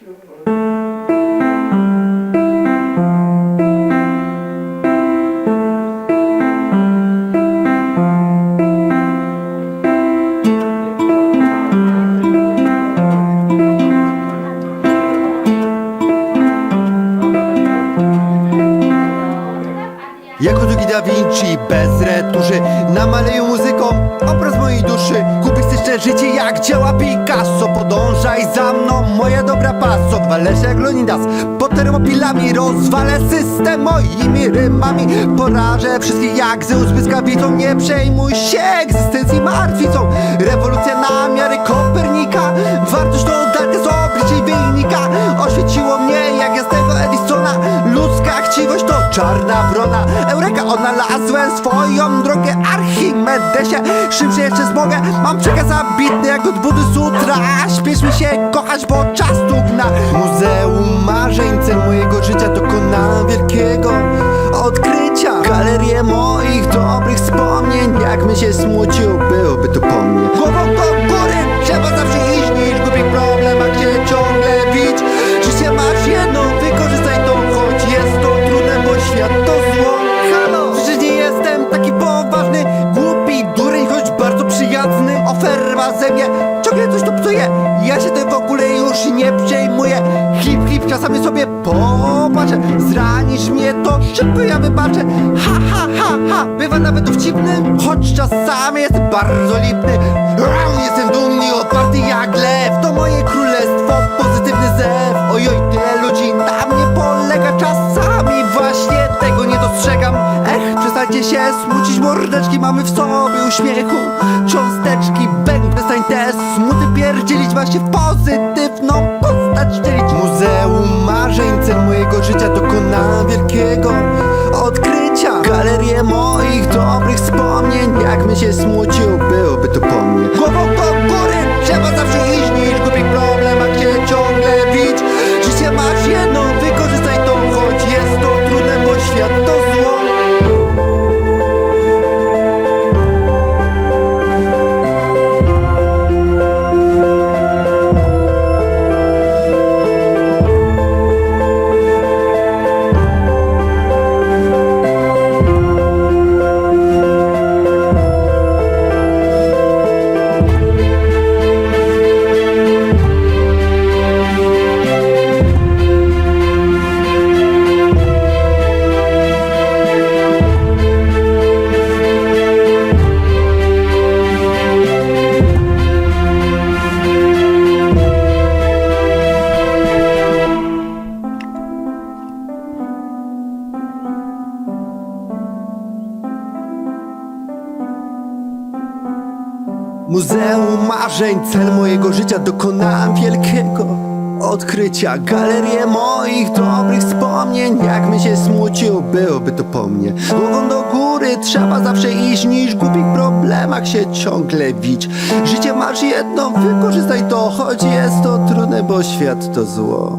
Чого? Drugi Da Vinci bez retuszy. Namaleję muzyką obraz mojej duszy. Kubistyczne życie jak dzieła Picasso. Podążaj za mną, moja dobra paso. Waleszę jak Leonidas pod termopilami Rozwalę system moimi rymami. Porażę wszystkich jak Zeus błyskawicą Nie przejmuj się egzystencji martwicą Rewolucja na miary Kopernika. Wartość dodatka z obliczeń wynika. Oświeciło mnie jak jasnego Edisona. Ludzka chciwość to czarna wrona Eureka, odnalazłem swoją drogę Archimedesie, szybciej jeszcze zmogę. Mam przekaz zabitny jak od Budy Sutra Śpieszmy się kochać, bo czas tu Muzeum marzeń, cel mojego życia Dokonałem wielkiego odkrycia. Galerię moich dobrych wspomnień. Jak my się smucił, byłoby to po mnie. Głową do góry, trzeba zawsze taki poważny Głupi dureń, choć bardzo przyjazny. Oferma ze mnie, ciągle coś to psuje. Ja się tym w ogóle już nie przejmuję. Hip, hip, czasami sobie popatrzę. Zranisz mnie, to szybko ja wybaczę. Ha, ha, ha, ha, bywa nawet dowcipny Choć czasami jest bardzo lipny. Jestem dumny oparty jak lew. To moje królestwo, przestańcie się smucić mordeczki Mamy w sobie uśmiechu. Cząsteczki, bęk, przestań te smuty pierdzielić Właśnie w pozytywną postać dzielić. Muzeum marzeń, cel mojego życia Dokonałem wielkiego odkrycia. Galerię moich dobrych wspomnień. Jak my się smucił, byłoby to po mnie. Głową do góry, trzeba zawsze Muzeum marzeń, cel mojego życia Dokonałem wielkiego odkrycia. Galerię moich dobrych wspomnień Jak my się smucił, byłoby to po mnie. Głową do góry, trzeba zawsze iść Niż w głupich problemach się ciągle wić. Życie masz jedno, wykorzystaj to Choć jest to trudne, bo świat to zło